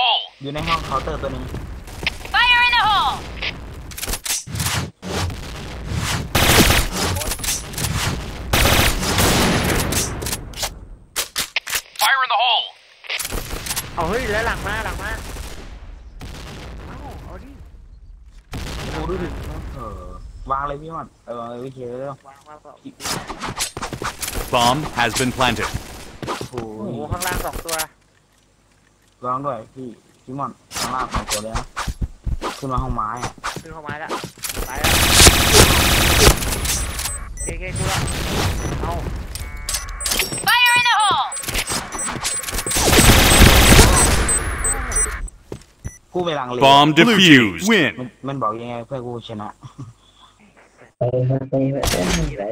hole! อยู่ในห้องเคาน์เตอร์ตัวหนึง Fire in the hole! Fire in the hole! เอาเฮ้ยแล้วหลังมาหลังมาเอ้าเอาดิกูดูดิเออวางเลยพี่มันเออวางเลยวิเชียเร็ววางมาเปล่า Bomb has been planted. โอ้โหโอ้โหข้างล่างสองตัว ร้องด้วยพี่พี่มอนข้างล่างสองตัวเลยนะขึ้นมาห้องไม้อะขึ้นเข้าไม้แล้วไปแล้วเก่งๆกูละเอา Fire in the hole! กูไปลังเลย Bomb defused. Win. มันมันบอกยังไงเพื่อกูชนะ ไปไปไปไปไป